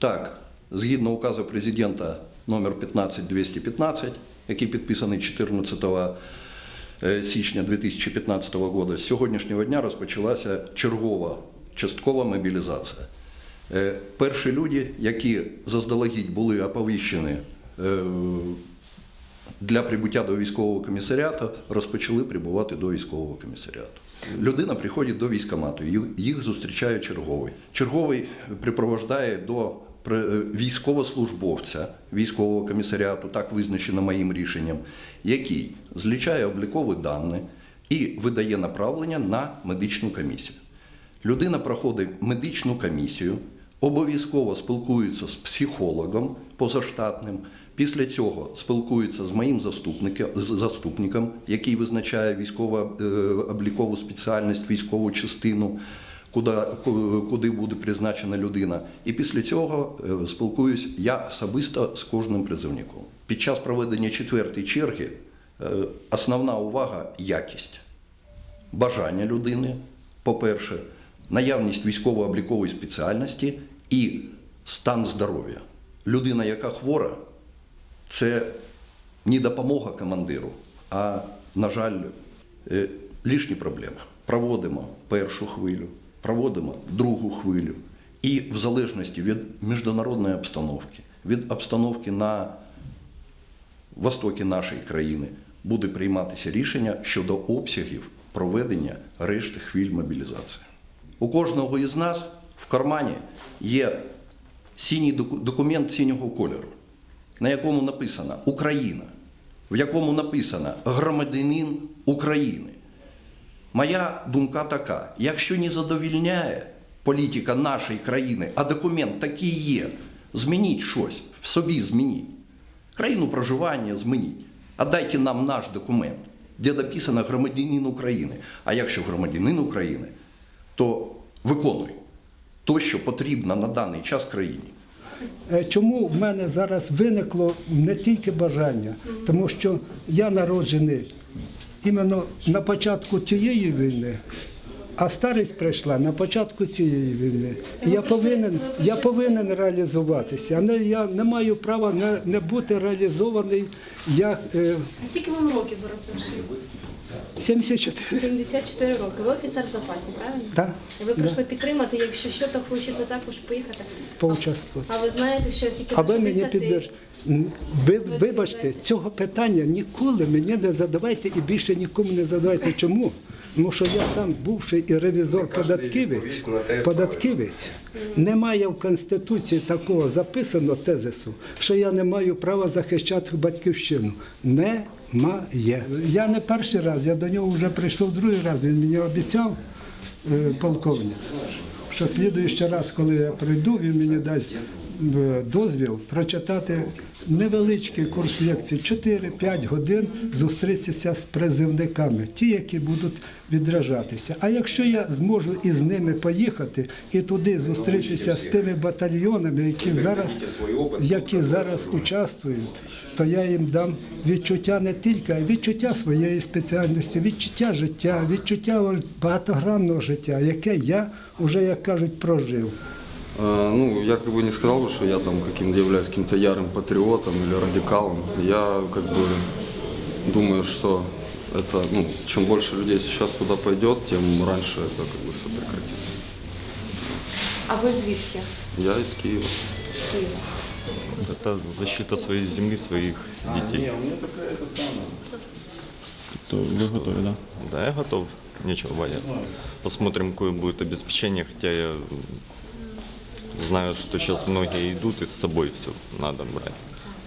Так, згідно указу президента номер 15215, який підписаний 14 е, січня 2015 року, з сьогоднішнього дня розпочалася чергова часткова мобілізація. Е, Перші люди, які заздалегідь були оповіщені е, для прибуття до військового комісаріату, розпочали прибувати до військового комісаріату. Людина приходить до військкомату, їх- зустрічає черговий. Черговий припровождає до військовослужбовця військового комісаріату, так визначено моїм рішенням, який злічає облікові дані і видає направлення на медичну комісію. Людина проходить медичну комісію, обов'язково спілкується з психологом позаштатним. Після цього спілкується з моїм заступником, який визначає військово-облікову спеціальність, військову частину, куди, куди буде призначена людина. І після цього е, спілкуюсь я особисто з кожним призовником. Під час проведення четвертої черги е, основна увага якість бажання людини, по-перше, наявність військово-облікової спеціальності і стан здоров'я. Людина, яка хвора, це не допомога командиру, а, на жаль, е, лишні проблеми. Проводимо першу хвилю, проводимо другу хвилю. І в залежності від міжнародної обстановки, від обстановки на востокі нашої країни буде прийматися рішення щодо обсягів проведення решти хвиль мобілізації. У кожного із нас в кармані є синій документ синього кольору, на якому написано Україна, в якому написано громадянин України. Моя думка така: якщо не задовільняє політика нашої країни, а документ такий є, змініть щось, в собі змініть. Країну проживання змініть. А дайте нам наш документ, де написано громадянин України. А якщо громадянин України, то виконуй то, що потрібно на даний час країні. Е, Чому в мене зараз виникло не тільки бажання, тому що я народжений іменно на початку цієї війни, а старість прийшла на початку цієї війни. І я повинен, я повинен реалізуватися. А не, я не маю права не, не бути реалізований як е, А скільки вам років перепрошую? 74. 74 роки. Ви офіцер в запасі, правильно? Так, І ви да. підтримати, якщо що, то хочете також поїхати. Поучаствувати. А ви знаєте, що тільки А до 60 піддержите. Ви, вибачте, цього питання ніколи мені не задавайте і більше нікому не задавайте. Чому? Тому що я сам бувший і ревізор податківець, податківець. Немає в Конституції такого записано тезису, що я не маю права захищати батьківщину. Немає. Я не перший раз, я до нього вже прийшов другий раз. Він мені обіцяв, е, полковник, що слідуючий раз, коли я прийду, він мені дасть дозвіл прочитати невеличкий курс лекцій 4-5 годин зустрітися з призивниками, ті, які будуть відражатися. А якщо я зможу із ними поїхати і туди зустрітися з тими батальйонами, які зараз, які зараз участвують, то я їм дам відчуття не тільки, а відчуття своєї спеціальності, відчуття життя, відчуття багатогранного життя, яке я вже, як кажуть, прожив. Э, Ну, я как бы не сказал бы, что я там каким-то являюсь каким-то ярым патриотом или радикалом. Я как бы думаю, что это, ну, чем больше людей сейчас туда пойдет, тем раньше это как бы все прекратится. А ви звідки? Я из Киева. З Києва. Это защита своей земли, своих детей. То ви готові, так? Да? Да, я готов, нечего бояться. Посмотрим, какое будет обеспечение, хотя я м, знаю, что сейчас многие идут и с собой все надо брать.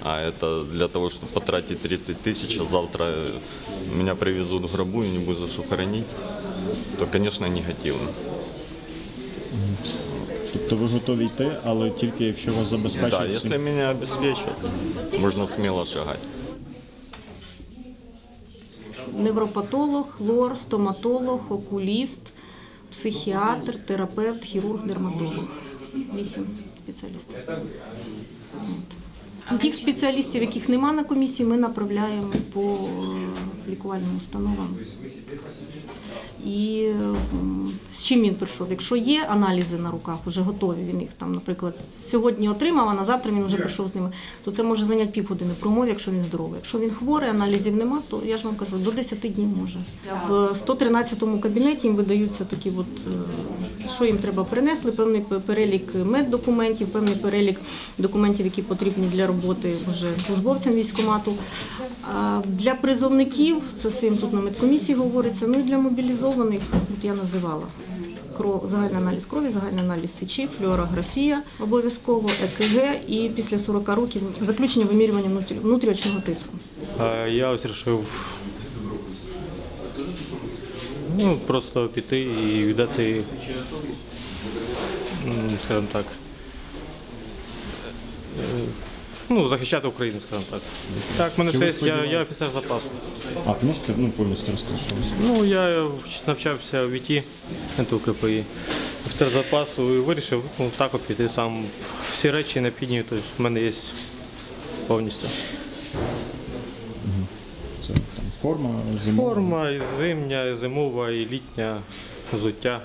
А это для того, чтобы потратить 30 тысяч, а завтра э, меня привезут в гробу и не будет за что хоронить, то, конечно, негативно. Тобто ви готові йти, але тільки якщо вас забезпечать. Да, всім- если меня обеспечат, можно смело шагать. Невропатолог, лор, стоматолог, окуліст, психіатр, терапевт, хірург, дерматолог. Вісім спеціалістів. Тих спеціалістів, яких нема на комісії, ми направляємо по е, лікувальним установам. І м, з чим він прийшов? Якщо є аналізи на руках, вже готові, він їх там, наприклад, сьогодні отримав, а на завтра він вже прийшов з ними, то це може зайняти півгодини промов, якщо він здоровий. Якщо він хворий, аналізів нема, то я ж вам кажу, до 10 днів може. В 113 кабінеті їм видаються такі, от, е, що їм треба принесли, певний перелік меддокументів, певний перелік документів, які потрібні для роботи вже службовцям військкомату. А Для призовників, це все їм тут на медкомісії говориться, ну і для мобілізованих, от я називала. Кров, загальний аналіз крові, загальний аналіз сечі, флюорографія обов'язково, ЕКГ і після 40 років заключення вимірювання внутрішнього тиску. Я ось вирішив ну, просто піти і віддати, скажімо так, е, ну, захищати Україну, скажімо так. Так, в мене Чи є, я, я офіцер запасу. А ти можете ну, повністю ви Ну, я вч- навчався в не тільки КПІ. Офіцер запасу і вирішив ну, так от піти сам. Всі речі необхідні, тобто в мене є повністю. це там форма, зимова? Форма і зимня, і зимова, і літня, взуття.